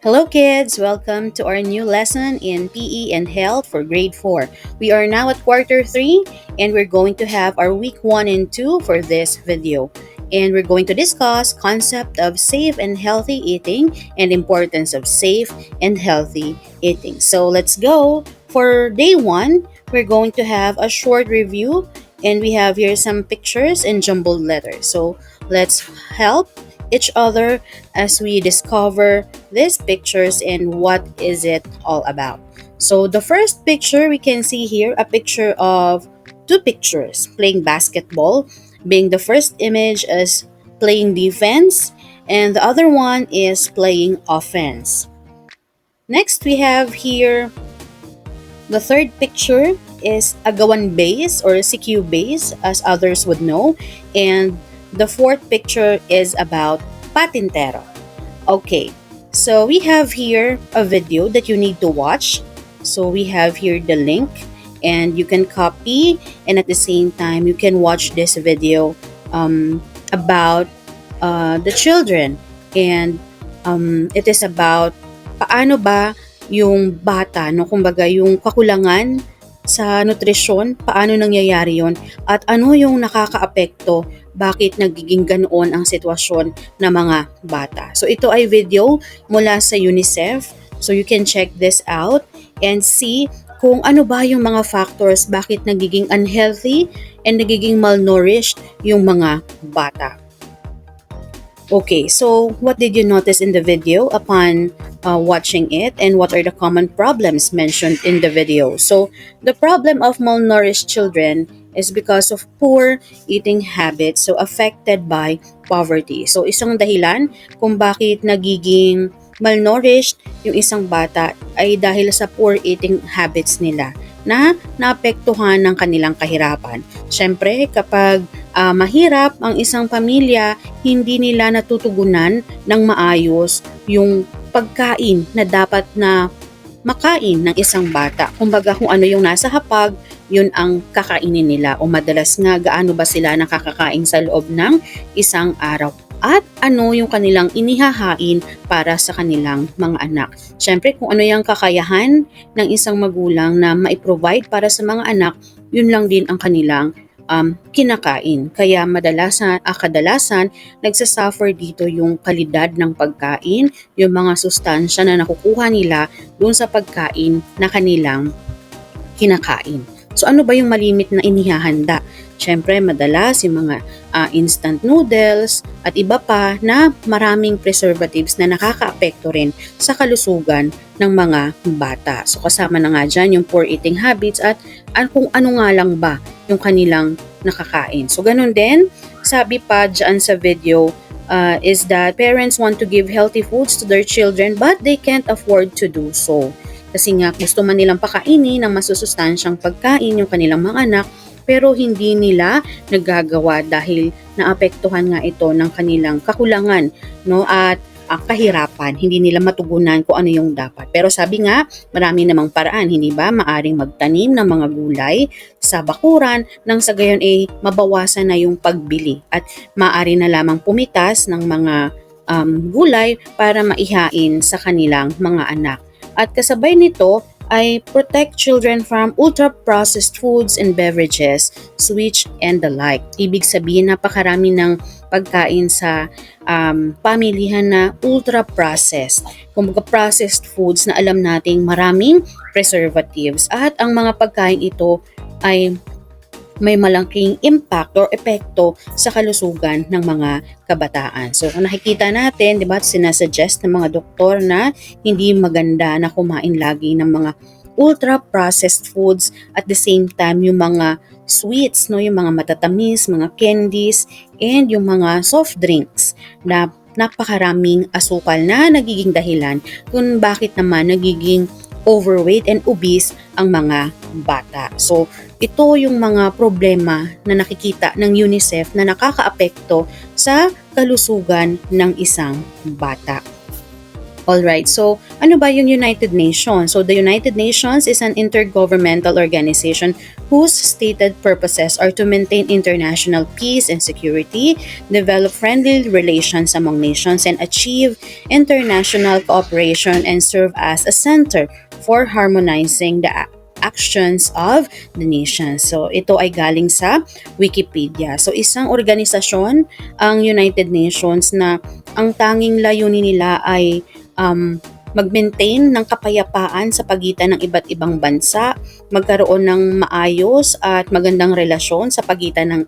Hello, kids! Welcome to our new lesson in PE and Health for grade 4. We are now at quarter 3 and we're going to have our week 1 and 2 for this video. And we're going to discuss concept of safe and healthy eating and importance of safe and healthy eating. So let's go. For day 1, we're going to have a short review and we have here some pictures and jumbled letters. So let's help each other as we discover these pictures and what is it all about. So the first picture we can see here a picture of two pictures playing basketball being the first image is playing defense and the other one is playing offense. Next we have here the third picture is agawan base or a CQ base as others would know and the fourth picture is about patintero. Okay, so we have here a video that you need to watch. So we have here the link and you can copy and at the same time you can watch this video um, about uh, the children and um, it is about paano ba yung bata, no? kumbaga yung kakulangan sa nutrisyon, paano nangyayari yon at ano yung nakakaapekto bakit nagiging ganoon ang sitwasyon ng mga bata. So ito ay video mula sa UNICEF. So you can check this out and see kung ano ba yung mga factors bakit nagiging unhealthy and nagiging malnourished yung mga bata. Okay, so what did you notice in the video upon uh, watching it and what are the common problems mentioned in the video? So, the problem of malnourished children is because of poor eating habits, so affected by poverty. So, isang dahilan kung bakit nagiging malnourished yung isang bata ay dahil sa poor eating habits nila na naapektuhan ng kanilang kahirapan. Siyempre, kapag uh, mahirap ang isang pamilya, hindi nila natutugunan ng maayos yung pagkain na dapat na makain ng isang bata. Kumbaga kung ano yung nasa hapag, yun ang kakainin nila o madalas nga gaano ba sila nakakakain sa loob ng isang araw at ano yung kanilang inihahain para sa kanilang mga anak. Siyempre, kung ano yung kakayahan ng isang magulang na maiprovide para sa mga anak, yun lang din ang kanilang um, kinakain. Kaya madalasan, ah, kadalasan, nagsasuffer dito yung kalidad ng pagkain, yung mga sustansya na nakukuha nila dun sa pagkain na kanilang kinakain. So ano ba yung malimit na inihahanda? Siyempre, madalas yung mga uh, instant noodles at iba pa na maraming preservatives na nakakaapekto rin sa kalusugan ng mga bata. So kasama na nga dyan yung poor eating habits at an kung ano nga lang ba yung kanilang nakakain. So ganun din, sabi pa dyan sa video, uh, is that parents want to give healthy foods to their children but they can't afford to do so. Kasi nga gusto man nilang pakainin ng masusustansyang pagkain yung kanilang mga anak pero hindi nila nagagawa dahil naapektuhan nga ito ng kanilang kakulangan no at uh, kahirapan, hindi nila matugunan kung ano yung dapat. Pero sabi nga, marami namang paraan, hindi ba? Maaring magtanim ng mga gulay sa bakuran nang sa gayon ay mabawasan na yung pagbili at maaari na lamang pumitas ng mga um, gulay para maihain sa kanilang mga anak. At kasabay nito, ay protect children from ultra-processed foods and beverages, switch, and the like. Ibig sabihin, napakarami ng pagkain sa um, pamilihan na ultra-processed. Kumbaga processed foods na alam nating maraming preservatives at ang mga pagkain ito ay may malaking impact or epekto sa kalusugan ng mga kabataan. So kung nakikita natin, di ba, sinasuggest ng mga doktor na hindi maganda na kumain lagi ng mga ultra-processed foods at the same time yung mga sweets, no, yung mga matatamis, mga candies, and yung mga soft drinks na napakaraming asukal na nagiging dahilan kung bakit naman nagiging overweight and obese ang mga bata. So, ito yung mga problema na nakikita ng UNICEF na nakakaapekto sa kalusugan ng isang bata. Alright, so ano ba yung United Nations? So the United Nations is an intergovernmental organization whose stated purposes are to maintain international peace and security, develop friendly relations among nations, and achieve international cooperation and serve as a center for harmonizing the actions of the nation. So ito ay galing sa Wikipedia. So isang organisasyon ang United Nations na ang tanging layunin nila ay um, mag-maintain ng kapayapaan sa pagitan ng iba't ibang bansa, magkaroon ng maayos at magandang relasyon sa pagitan ng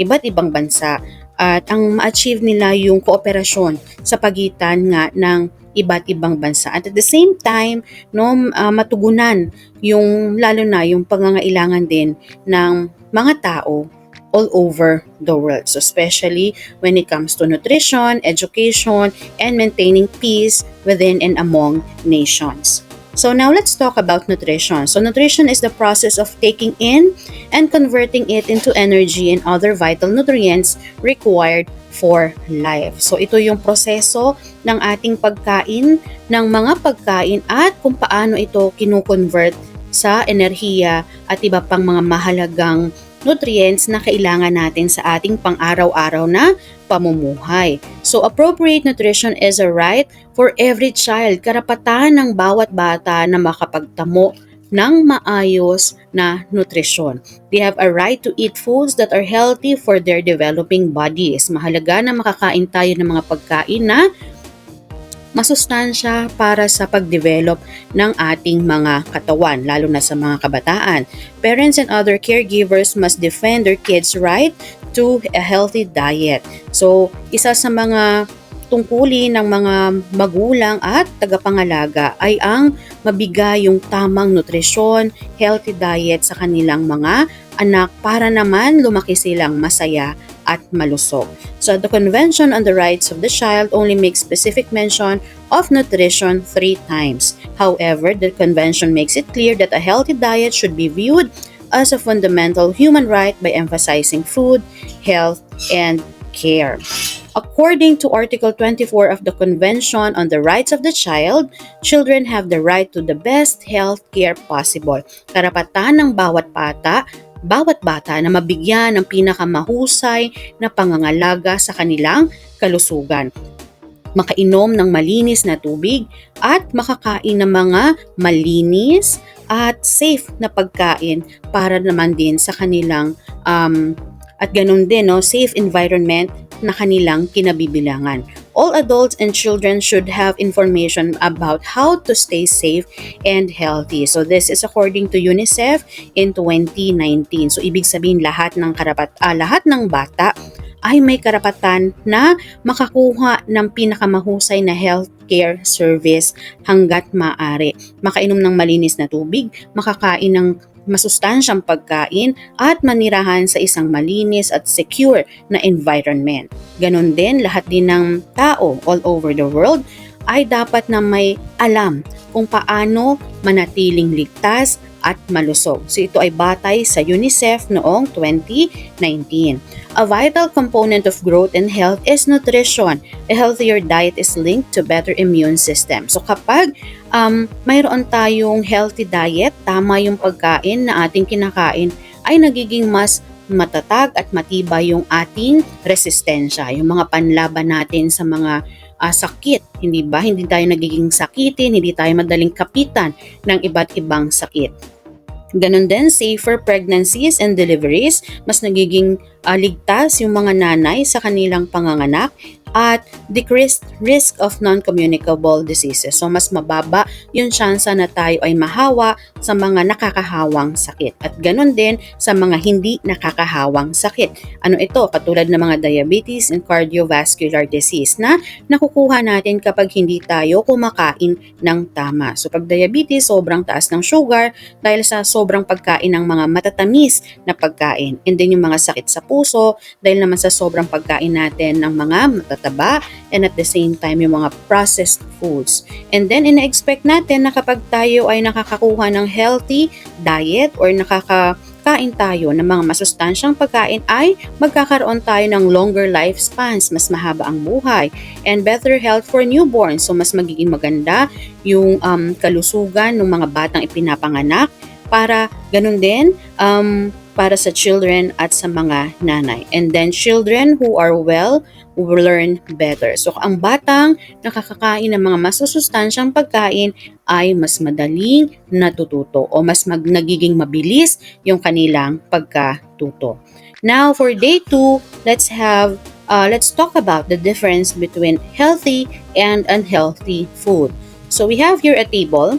iba't ibang bansa at ang ma-achieve nila yung kooperasyon sa pagitan nga ng iba't ibang bansa. At at the same time, no, uh, matugunan yung lalo na yung pangangailangan din ng mga tao all over the world. So especially when it comes to nutrition, education, and maintaining peace within and among nations. So now let's talk about nutrition. So nutrition is the process of taking in and converting it into energy and other vital nutrients required for life. So ito yung proseso ng ating pagkain ng mga pagkain at kung paano ito kinu-convert sa enerhiya at iba pang mga mahalagang nutrients na kailangan natin sa ating pang-araw-araw na pamumuhay. So appropriate nutrition is a right for every child, karapatan ng bawat bata na makapagtamo ng maayos na nutrisyon. They have a right to eat foods that are healthy for their developing bodies. Mahalaga na makakain tayo ng mga pagkain na masustansya para sa pagdevelop ng ating mga katawan, lalo na sa mga kabataan. Parents and other caregivers must defend their kids' right to a healthy diet. So, isa sa mga tungkulin ng mga magulang at tagapangalaga ay ang mabigay yung tamang nutrisyon, healthy diet sa kanilang mga anak para naman lumaki silang masaya at malusog. So the Convention on the Rights of the Child only makes specific mention of nutrition three times. However, the convention makes it clear that a healthy diet should be viewed as a fundamental human right by emphasizing food, health, and care. According to Article 24 of the Convention on the Rights of the Child, children have the right to the best health care possible. Karapatan ng bawat bata bawat bata na mabigyan ng pinakamahusay na pangangalaga sa kanilang kalusugan makainom ng malinis na tubig at makakain ng mga malinis at safe na pagkain para naman din sa kanilang um, at ganun din no safe environment na kanilang kinabibilangan. All adults and children should have information about how to stay safe and healthy. So this is according to UNICEF in 2019. So ibig sabihin lahat ng karapat ah, lahat ng bata ay may karapatan na makakuha ng pinakamahusay na healthcare service hanggat maaari. Makainom ng malinis na tubig, makakain ng masustansyang pagkain at manirahan sa isang malinis at secure na environment. Ganon din lahat din ng tao all over the world ay dapat na may alam kung paano manatiling ligtas at malusog. So ito ay batay sa UNICEF noong 2019. A vital component of growth and health is nutrition. A healthier diet is linked to better immune system. So kapag um, mayroon tayong healthy diet, tama yung pagkain na ating kinakain, ay nagiging mas matatag at matibay yung ating resistensya, yung mga panlaban natin sa mga uh, sakit, hindi ba? Hindi tayo nagiging sakitin, hindi tayo madaling kapitan ng iba't ibang sakit. Ganon din, safer pregnancies and deliveries, mas nagiging uh, ligtas yung mga nanay sa kanilang panganganak at decreased risk of non-communicable diseases. So mas mababa yung tsansa na tayo ay mahawa sa mga nakakahawang sakit. At ganun din sa mga hindi nakakahawang sakit. Ano ito? Katulad ng mga diabetes and cardiovascular disease na nakukuha natin kapag hindi tayo kumakain ng tama. So pag diabetes, sobrang taas ng sugar dahil sa sobrang pagkain ng mga matatamis na pagkain. And then yung mga sakit sa puso dahil naman sa sobrang pagkain natin ng mga matatatamis taba and at the same time yung mga processed foods. And then ina-expect natin na kapag tayo ay nakakakuha ng healthy diet or nakaka kakain tayo ng mga masustansyang pagkain ay magkakaroon tayo ng longer lifespans, mas mahaba ang buhay, and better health for newborns. So mas magiging maganda yung um, kalusugan ng mga batang ipinapanganak para ganun din um, para sa children at sa mga nanay. And then children who are well will learn better. So ang batang nakakakain ng mga masusustansyang pagkain ay mas madaling natututo o mas mag, nagiging mabilis yung kanilang pagkatuto. Now for day 2, let's have uh, let's talk about the difference between healthy and unhealthy food. So we have here a table.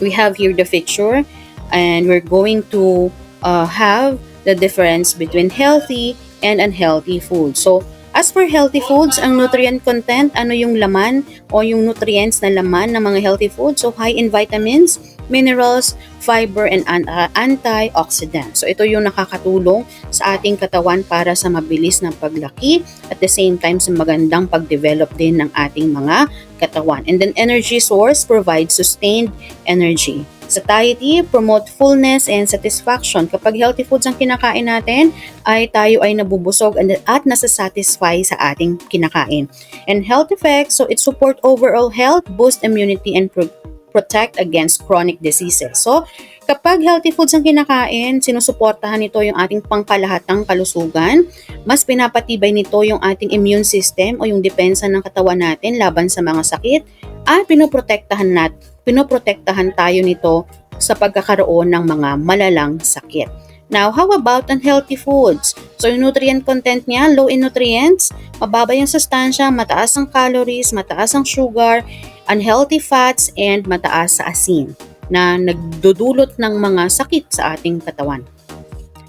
We have here the picture and we're going to uh, have the difference between healthy and unhealthy food. So, as for healthy foods, ang nutrient content, ano yung laman o yung nutrients na laman ng mga healthy foods? So, high in vitamins, minerals, fiber, and uh, antioxidants. So, ito yung nakakatulong sa ating katawan para sa mabilis ng paglaki at the same time sa magandang pag-develop din ng ating mga katawan. And then, energy source provides sustained energy. Satiety, promote fullness and satisfaction. Kapag healthy foods ang kinakain natin, ay tayo ay nabubusog at nasasatisfy sa ating kinakain. And health effects, so it support overall health, boost immunity, and pro- protect against chronic diseases. So, kapag healthy foods ang kinakain, sinusuportahan nito yung ating pangkalahatang kalusugan, mas pinapatibay nito yung ating immune system o yung depensa ng katawan natin laban sa mga sakit, at pinoprotektahan natin pinoprotektahan tayo nito sa pagkakaroon ng mga malalang sakit. Now, how about unhealthy foods? So, yung nutrient content niya, low in nutrients, mababa yung sustansya, mataas ang calories, mataas ang sugar, unhealthy fats, and mataas sa asin na nagdudulot ng mga sakit sa ating katawan.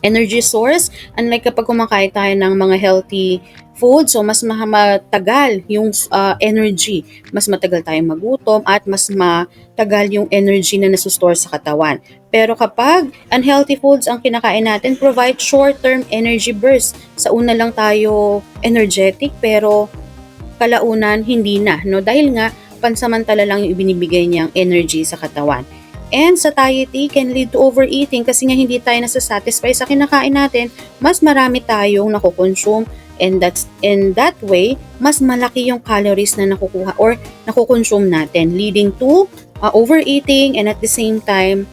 Energy source, unlike kapag kumakain tayo ng mga healthy food, so mas matagal yung uh, energy. Mas matagal tayong magutom at mas matagal yung energy na nasustore sa katawan. Pero kapag unhealthy foods ang kinakain natin, provide short-term energy burst. Sa una lang tayo energetic pero kalaunan hindi na. No? Dahil nga pansamantala lang yung ibinibigay niyang energy sa katawan. And satiety can lead to overeating kasi nga hindi tayo nasasatisfy sa kinakain natin, mas marami tayong nakukonsume And that's in that way, mas malaki yung calories na nakukuha or nakukonsume natin leading to uh, overeating and at the same time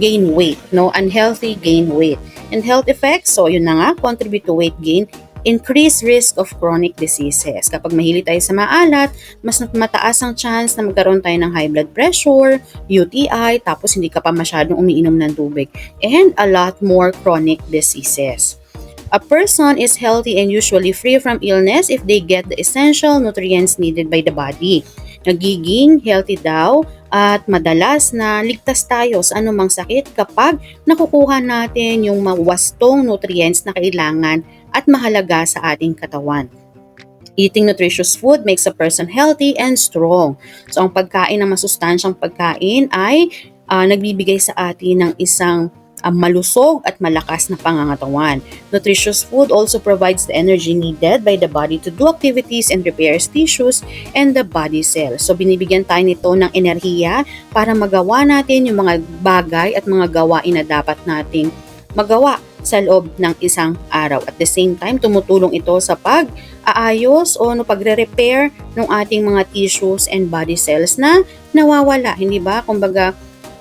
gain weight, no? Unhealthy gain weight. And health effects, so yun na nga, contribute to weight gain, increased risk of chronic diseases. Kapag mahilig tayo sa maalat, mas mataas ang chance na magkaroon tayo ng high blood pressure, UTI, tapos hindi ka pa masyadong umiinom ng tubig, and a lot more chronic diseases. A person is healthy and usually free from illness if they get the essential nutrients needed by the body. Nagiging healthy daw at madalas na ligtas tayo sa anumang sakit kapag nakukuha natin yung mawastong nutrients na kailangan at mahalaga sa ating katawan. Eating nutritious food makes a person healthy and strong. So ang pagkain ng masustansyang pagkain ay uh, nagbibigay sa atin ng isang ang malusog at malakas na pangangatawan. Nutritious food also provides the energy needed by the body to do activities and repairs tissues and the body cells. So binibigyan tayo nito ng enerhiya para magawa natin yung mga bagay at mga gawain na dapat nating magawa sa loob ng isang araw. At the same time, tumutulong ito sa pag-aayos o no, pagre-repair ng ating mga tissues and body cells na nawawala. Hindi ba? Kumbaga,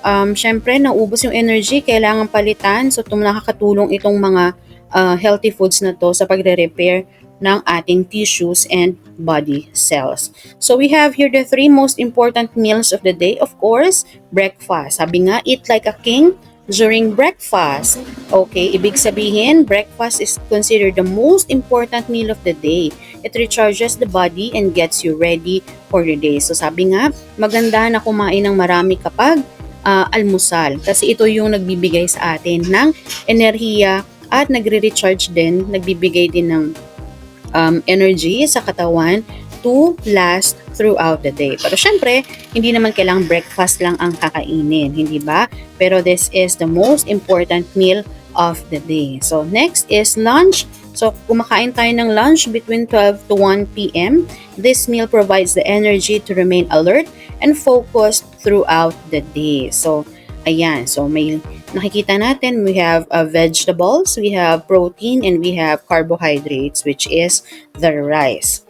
um, syempre, naubos yung energy, kailangan palitan. So, nakakatulong itong mga uh, healthy foods na to sa pagre-repair ng ating tissues and body cells. So, we have here the three most important meals of the day. Of course, breakfast. Sabi nga, eat like a king during breakfast. Okay, ibig sabihin, breakfast is considered the most important meal of the day. It recharges the body and gets you ready for the day. So sabi nga, maganda na kumain ng marami kapag uh, almusal kasi ito yung nagbibigay sa atin ng enerhiya at nagre-recharge din, nagbibigay din ng um, energy sa katawan to last throughout the day. Pero syempre, hindi naman kailangang breakfast lang ang kakainin, hindi ba? Pero this is the most important meal of the day. So next is lunch. So kumakain tayo ng lunch between 12 to 1 p.m. This meal provides the energy to remain alert and focused throughout the day. So, Ayan, so may nakikita natin, we have uh, vegetables, we have protein, and we have carbohydrates, which is the rice.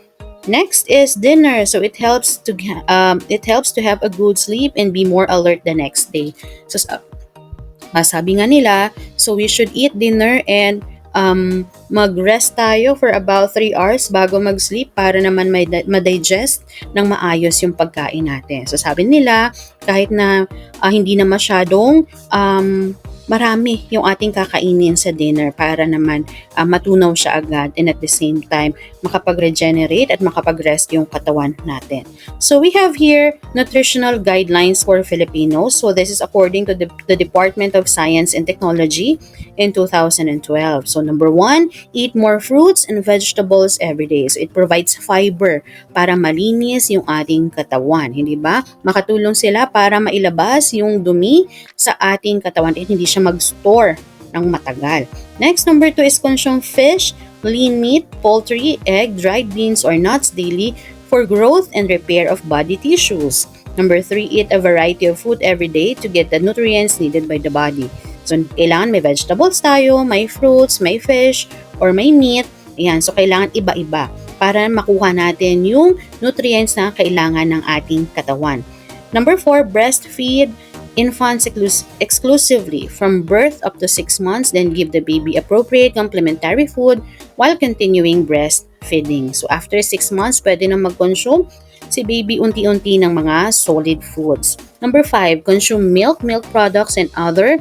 Next is dinner. So it helps to um, it helps to have a good sleep and be more alert the next day. So uh, sabi nga nila, so we should eat dinner and um, mag-rest tayo for about 3 hours bago mag-sleep para naman may ma-digest ng maayos yung pagkain natin. So sabi nila, kahit na uh, hindi na masyadong um, marami yung ating kakainin sa dinner para naman uh, matunaw siya agad and at the same time makapag-regenerate at makapag-rest yung katawan natin. So we have here nutritional guidelines for Filipinos. So this is according to the, the Department of Science and Technology in 2012. So number one, eat more fruits and vegetables every day. So it provides fiber para malinis yung ating katawan. Hindi ba? Makatulong sila para mailabas yung dumi sa ating katawan at hindi siya mag-store ng matagal. Next, number two is consume fish, lean meat, poultry, egg, dried beans, or nuts daily for growth and repair of body tissues. Number three, eat a variety of food every day to get the nutrients needed by the body. So, kailangan may vegetables tayo, may fruits, may fish, or may meat. Ayan, so kailangan iba-iba para makuha natin yung nutrients na kailangan ng ating katawan. Number four, breastfeed infants exclus- exclusively from birth up to 6 months, then give the baby appropriate complementary food while continuing breastfeeding. So after 6 months, pwede na mag-consume si baby unti-unti ng mga solid foods. Number 5, consume milk, milk products, and other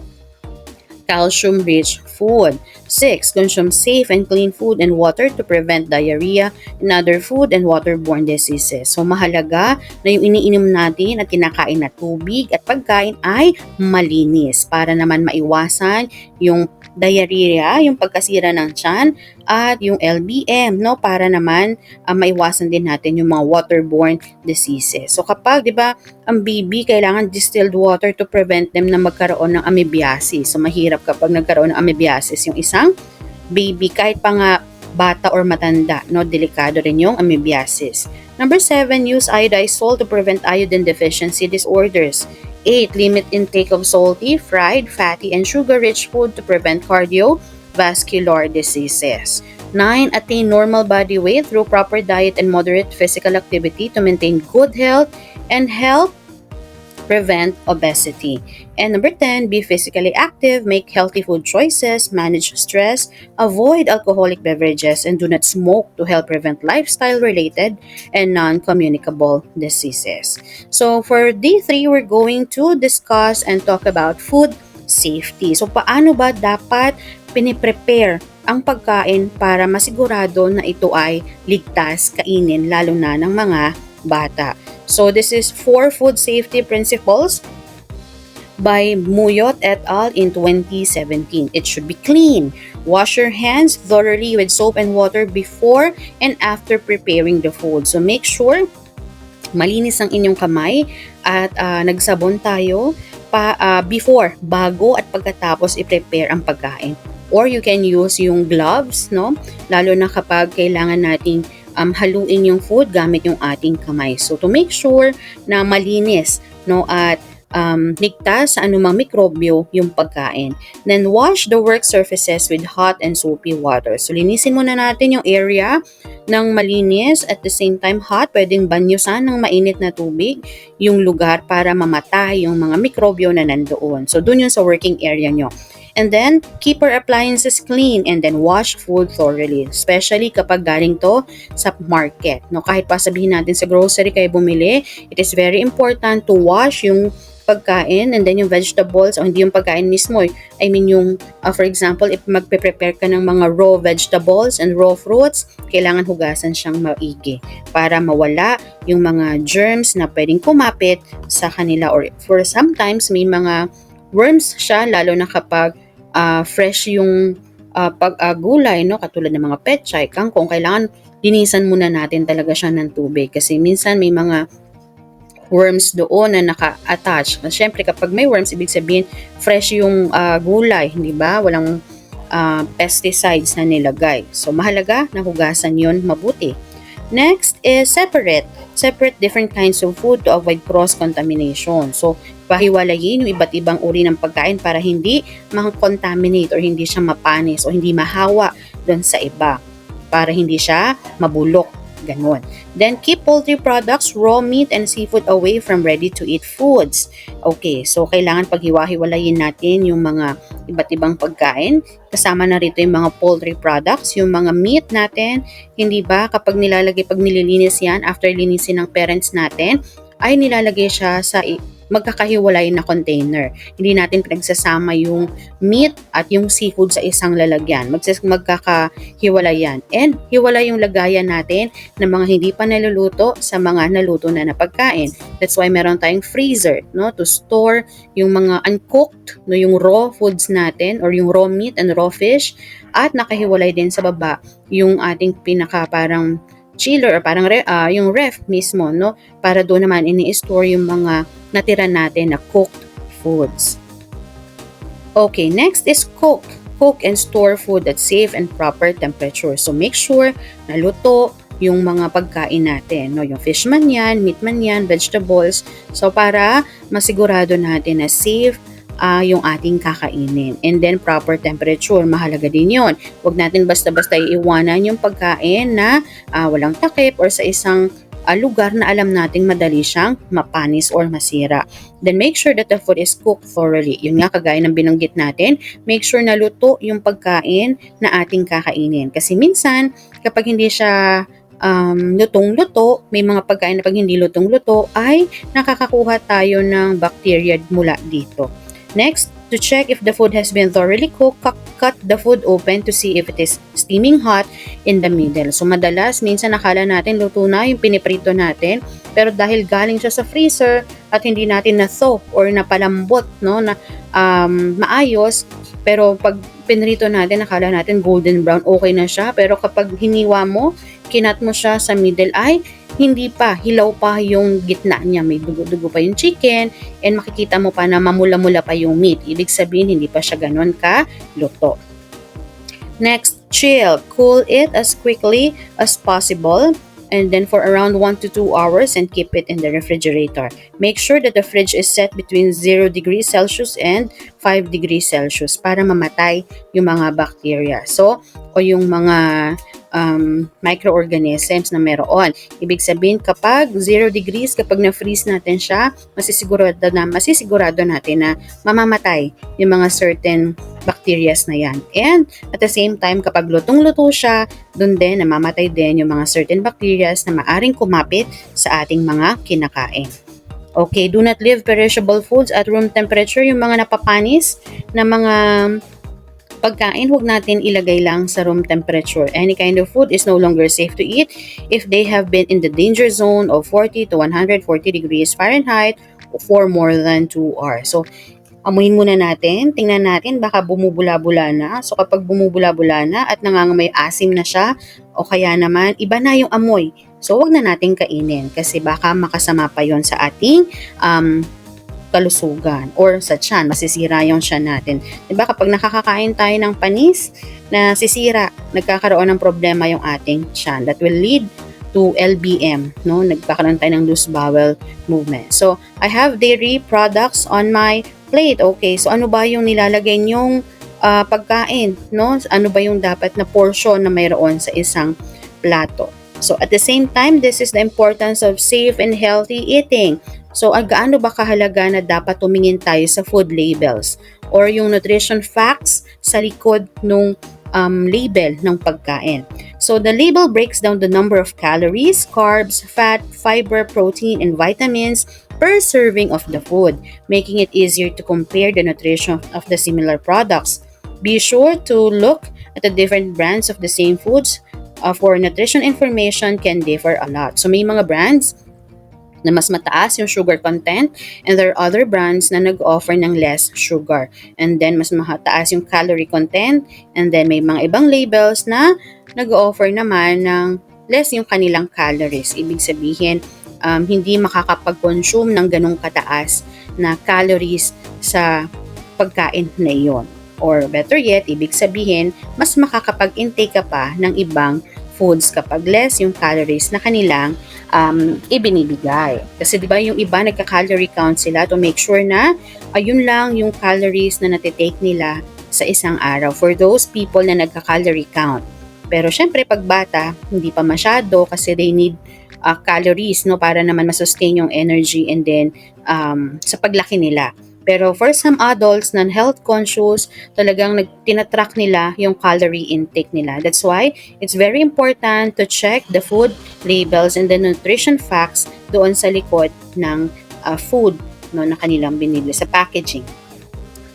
calcium-rich food. 6. Consume safe and clean food and water to prevent diarrhea and other food and waterborne diseases. So mahalaga na yung iniinom natin at kinakain na tubig at pagkain ay malinis para naman maiwasan yung diarrhea, yung pagkasira ng tiyan, at yung LBM, no? Para naman uh, maiwasan din natin yung mga waterborne diseases. So kapag, di ba, ang baby, kailangan distilled water to prevent them na magkaroon ng amoebiasis. So mahirap kapag nagkaroon ng amoebiasis yung isang baby, kahit pa nga bata or matanda, no? Delikado rin yung amoebiasis. Number 7, use iodized salt to prevent iodine deficiency disorders. 8. Limit intake of salty, fried, fatty, and sugar-rich food to prevent cardiovascular diseases. 9. Attain normal body weight through proper diet and moderate physical activity to maintain good health and help prevent obesity. And number 10, be physically active, make healthy food choices, manage stress, avoid alcoholic beverages, and do not smoke to help prevent lifestyle related and non communicable diseases. So, for day 3, we're going to discuss and talk about food safety. So, paano ba dapat piniprepare ang pagkain para masigurado na ito ay ligtas kainin lalo na ng mga bata. So this is four food safety principles by Muyot et al. in 2017. It should be clean. Wash your hands thoroughly with soap and water before and after preparing the food. So make sure malinis ang inyong kamay at uh, nagsabon tayo pa uh, before, bago at pagkatapos i-prepare ang pagkain. Or you can use yung gloves, no? Lalo na kapag kailangan nating um, haluin yung food gamit yung ating kamay. So to make sure na malinis no at um, ligtas sa anumang mikrobyo yung pagkain. Then wash the work surfaces with hot and soapy water. So linisin muna natin yung area ng malinis at the same time hot. Pwedeng banyusan ng mainit na tubig yung lugar para mamatay yung mga mikrobyo na nandoon. So dun yun sa working area nyo. And then, keep our appliances clean and then wash food thoroughly. Especially kapag galing to sa market. No, kahit pa sabihin natin sa grocery kayo bumili, it is very important to wash yung pagkain and then yung vegetables o hindi yung pagkain mismo. I mean yung, uh, for example, if magpe-prepare ka ng mga raw vegetables and raw fruits, kailangan hugasan siyang maigi para mawala yung mga germs na pwedeng kumapit sa kanila or for sometimes may mga worms siya lalo na kapag uh, fresh yung uh, pag-gulay, uh, no? katulad ng mga petchay, kangkong, kailangan linisan muna natin talaga siya ng tubig kasi minsan may mga worms doon na naka-attach. Siyempre, kapag may worms, ibig sabihin, fresh yung uh, gulay, hindi ba? Walang uh, pesticides na nilagay. So, mahalaga na hugasan yon mabuti. Next is separate. Separate different kinds of food to avoid cross-contamination. So, pahiwalayin yung iba't ibang uri ng pagkain para hindi ma-contaminate or hindi siya mapanis o hindi mahawa doon sa iba. Para hindi siya mabulok. Ganon. Then, keep poultry products, raw meat, and seafood away from ready-to-eat foods. Okay, so kailangan paghiwa-hiwalayin natin yung mga iba't ibang pagkain. Kasama na rito yung mga poultry products, yung mga meat natin. Hindi ba kapag nilalagay, pag nililinis yan, after linisin ng parents natin, ay nilalagay siya sa magkakahiwalay na container. Hindi natin pinagsasama yung meat at yung seafood sa isang lalagyan. Magsis magkakahiwalay yan. And hiwalay yung lagayan natin ng mga hindi pa naluluto sa mga naluto na na pagkain. That's why meron tayong freezer no to store yung mga uncooked no yung raw foods natin or yung raw meat and raw fish at nakahiwalay din sa baba yung ating pinaka parang chiller or parang re, uh, yung ref mismo, no? Para doon naman ini-store yung mga natira natin na cooked foods. Okay, next is cook. Cook and store food at safe and proper temperature. So make sure na luto yung mga pagkain natin, no? Yung fish man yan, meat man yan, vegetables. So para masigurado natin na safe uh, yung ating kakainin. And then proper temperature, mahalaga din yon. Huwag natin basta-basta iiwanan yung pagkain na uh, walang takip or sa isang uh, lugar na alam nating madali siyang mapanis or masira. Then make sure that the food is cooked thoroughly. Yun nga kagaya ng binanggit natin, make sure na luto yung pagkain na ating kakainin. Kasi minsan, kapag hindi siya um, lutong-luto, may mga pagkain na pag hindi lutong-luto ay nakakakuha tayo ng bacteria mula dito. Next, to check if the food has been thoroughly cooked, cut the food open to see if it is steaming hot in the middle. So madalas, minsan nakala natin luto na yung piniprito natin, pero dahil galing siya sa freezer at hindi natin na-thaw or napalambot, no, na um, maayos, pero pag pinrito natin, nakala natin golden brown, okay na siya. Pero kapag hiniwa mo, kinat mo siya sa middle, ay hindi pa, hilaw pa yung gitna niya. May dugo-dugo pa yung chicken and makikita mo pa na mamula-mula pa yung meat. Ibig sabihin, hindi pa siya ganun ka luto. Next, chill. Cool it as quickly as possible and then for around 1 to 2 hours and keep it in the refrigerator. Make sure that the fridge is set between 0 degrees Celsius and 5 degrees Celsius para mamatay yung mga bacteria. So, o yung mga um, microorganisms na meron. Ibig sabihin, kapag 0 degrees, kapag na-freeze natin siya, masisigurado na, masisigurado natin na mamamatay yung mga certain bacteria na yan. And at the same time, kapag lutong-luto siya, dun din namamatay din yung mga certain bacteria na maaring kumapit sa ating mga kinakain. Okay, do not leave perishable foods at room temperature. Yung mga napapanis na mga Pagkain, huwag natin ilagay lang sa room temperature. Any kind of food is no longer safe to eat if they have been in the danger zone of 40 to 140 degrees Fahrenheit for more than 2 hours. So, amuin muna natin, tingnan natin, baka bumubula-bula na. So, kapag bumubula-bula na at nangangamay asim na siya, o kaya naman, iba na yung amoy. So, wag na natin kainin kasi baka makasama pa yon sa ating um, kalusugan or sa tiyan, masisira yung tiyan natin. Diba kapag nakakakain tayo ng panis na sisira, nagkakaroon ng problema yung ating tiyan. That will lead to LBM, no? Nagkakaroon tayo ng loose bowel movement. So, I have dairy products on my plate. Okay, so ano ba yung nilalagay nyong uh, pagkain, no? Ano ba yung dapat na portion na mayroon sa isang plato? So, at the same time, this is the importance of safe and healthy eating. So, gaano ba kahalaga na dapat tumingin tayo sa food labels or yung nutrition facts sa likod ng um, label ng pagkain. So, the label breaks down the number of calories, carbs, fat, fiber, protein, and vitamins per serving of the food, making it easier to compare the nutrition of the similar products. Be sure to look at the different brands of the same foods uh, for nutrition information can differ a lot. So, may mga brands na mas mataas yung sugar content and there are other brands na nag-offer ng less sugar. And then mas mataas yung calorie content and then may mga ibang labels na nag-offer naman ng less yung kanilang calories. Ibig sabihin, um, hindi makakapag-consume ng ganong kataas na calories sa pagkain na iyon. Or better yet, ibig sabihin, mas makakapag-intake ka pa ng ibang foods kapag less yung calories na kanilang um, ibinibigay. Kasi di ba yung iba nagka-calorie count sila to make sure na ayun lang yung calories na natitake nila sa isang araw for those people na nagka-calorie count. Pero syempre pag bata, hindi pa masyado kasi they need uh, calories no para naman masustain yung energy and then um, sa paglaki nila. Pero for some adults na health conscious, talagang tinatrack nila yung calorie intake nila. That's why it's very important to check the food labels and the nutrition facts doon sa likod ng uh, food no, na kanilang binili sa packaging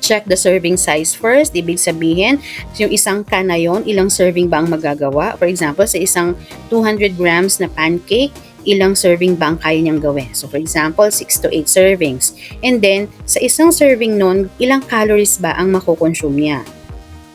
check the serving size first. Ibig sabihin, yung isang can yon, ilang serving ba ang magagawa? For example, sa isang 200 grams na pancake, ilang serving ba ang kaya niyang gawin. So for example, 6 to 8 servings. And then, sa isang serving nun, ilang calories ba ang makukonsume niya?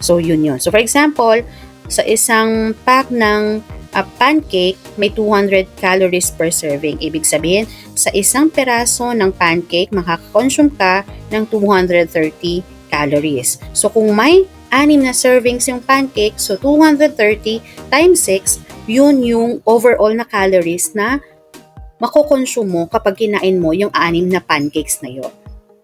So yun yun. So for example, sa isang pack ng uh, pancake, may 200 calories per serving. Ibig sabihin, sa isang peraso ng pancake, makakakonsume ka ng 230 calories. So kung may anim na servings yung pancake, so 230 times 6, yun yung overall na calories na makukonsume mo kapag kinain mo yung anim na pancakes na yon.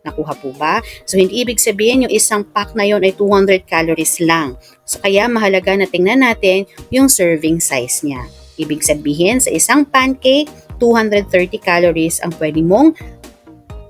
Nakuha po ba? So, hindi ibig sabihin yung isang pack na yon ay 200 calories lang. So, kaya mahalaga na tingnan natin yung serving size niya. Ibig sabihin, sa isang pancake, 230 calories ang pwede mong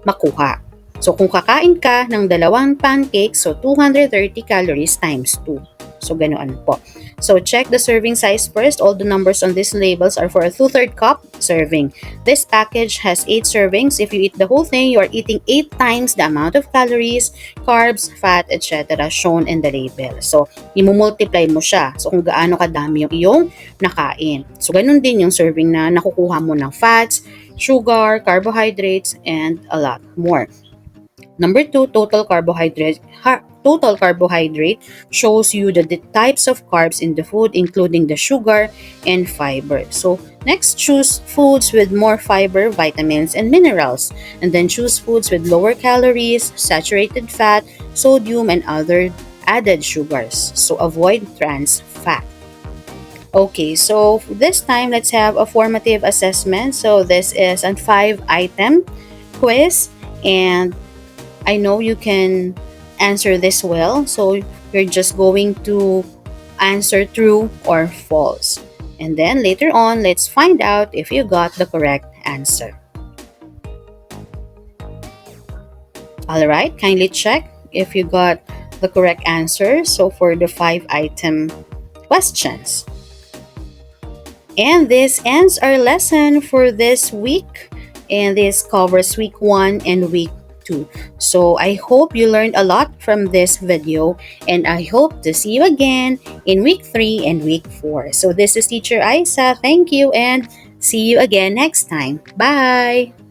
makuha. So, kung kakain ka ng dalawang pancakes, so 230 calories times 2. So, ganoon po. So, check the serving size first. All the numbers on these labels are for a 2 3 cup serving. This package has 8 servings. If you eat the whole thing, you are eating 8 times the amount of calories, carbs, fat, etc. shown in the label. So, imumultiply mo siya. So, kung gaano kadami yung iyong nakain. So, ganun din yung serving na nakukuha mo ng fats, sugar, carbohydrates, and a lot more. Number two, total carbohydrate. Total carbohydrate shows you the, the types of carbs in the food, including the sugar and fiber. So next, choose foods with more fiber, vitamins, and minerals. And then choose foods with lower calories, saturated fat, sodium, and other added sugars. So avoid trans fat. Okay, so this time let's have a formative assessment. So this is a five item quiz and I know you can answer this well. So you're just going to answer true or false. And then later on, let's find out if you got the correct answer. Alright, kindly check if you got the correct answer. So for the five item questions. And this ends our lesson for this week. And this covers week one and week So I hope you learned a lot from this video and I hope to see you again in week 3 and week 4. So this is teacher Isa. Thank you and see you again next time. Bye!